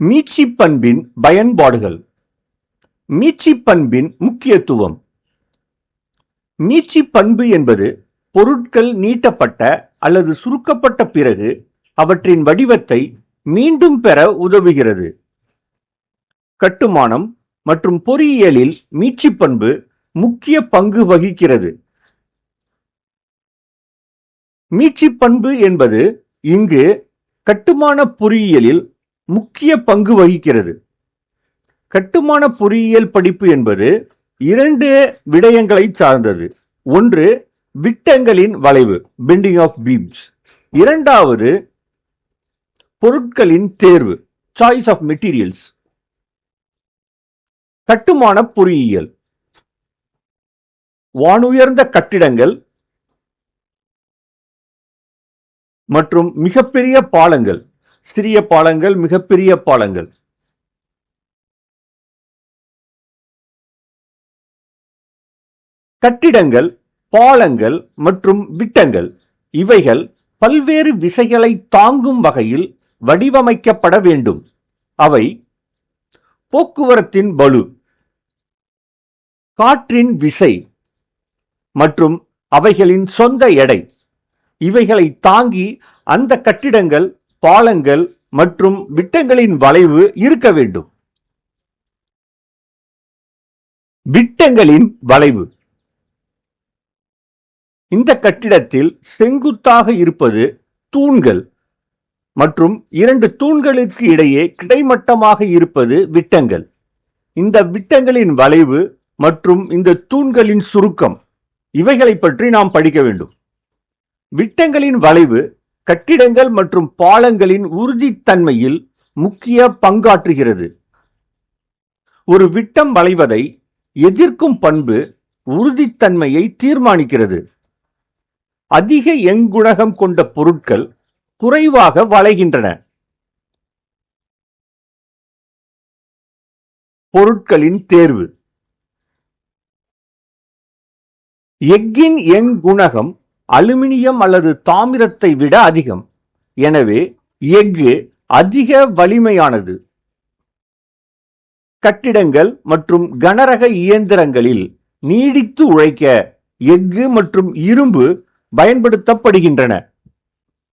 மீட்சி பண்பின் பயன்பாடுகள். மீட்சி பண்பின் முக்கியத்துவம். மீட்சி பண்பு என்பது பொருட்கள் நீட்டப்பட்ட அல்லது சுருக்கப்பட்ட பிறகு அவற்றின் வடிவத்தை மீண்டும் பெற உதவுகிறது. கட்டுமானம் மற்றும் பொறியியலில் மீட்சி பண்பு முக்கிய பங்கு வகிக்கிறது. மீட்சி பண்பு என்பது இங்கு கட்டுமான பொறியியலில் முக்கிய பங்கு வகிக்கிறது. கட்டுமான பொறியியல் படிப்பு என்பது இரண்டு விடயங்களை சார்ந்தது. ஒன்று விட்டங்களின் வளைவு பெண்டிங் ஆஃப் பீம்ஸ் இரண்டாவது பொருட்களின் தேர்வு சாய்ஸ் ஆஃப் மெட்டீரியல்ஸ் கட்டுமான பொறியியல். வானுயர்ந்த கட்டிடங்கள் மற்றும் மிகப்பெரிய பாலங்கள். சிறிய பாலங்கள் மிகப்பெரிய பாலங்கள். கட்டிடங்கள் பாலங்கள் மற்றும் விட்டங்கள் இவைகள் பல்வேறு விசைகளை தாங்கும் வகையில் வடிவமைக்கப்பட வேண்டும். அவை போக்குவரத்தின் வலு காற்றின் விசை மற்றும் அவைகளின் சொந்த எடை. இவைகளை தாங்கி அந்த கட்டிடங்கள் பாலங்கள் மற்றும் விட்டங்களின் வளைவு இருக்க வேண்டும். விட்டங்களின் வளைவு. இந்த கட்டிடத்தில் செங்குத்தாக இருப்பது தூண்கள் மற்றும் இரண்டு தூண்களுக்கு இடையே கிடைமட்டமாக இருப்பது விட்டங்கள். இந்த விட்டங்களின் வளைவு மற்றும் இந்த தூண்களின் சுருக்கம் இவைகளை பற்றி நாம் படிக்க வேண்டும். விட்டங்களின் வளைவு கட்டிடங்கள் மற்றும் பாலங்களின் உறுதித்தன்மையில் முக்கிய பங்காற்றுகிறது. ஒரு விட்டம் வளைவதை எதிர்க்கும் பண்பு உறுதித்தன்மையை தீர்மானிக்கிறது. அதிக எங்குணகம் கொண்ட பொருட்கள் குறைவாக வளைகின்றன. பொருட்களின் தேர்வு. எஃகின் எங்குணகம் அலுமினியம் அல்லது தாமிரத்தை விட அதிகம். எனவே எஃகு அதிக வலிமையானது. கட்டிடங்கள் மற்றும் கனரக இயந்திரங்களில் நீடித்து உழைக்க எஃகு மற்றும் இரும்பு பயன்படுத்தப்படுகின்றன.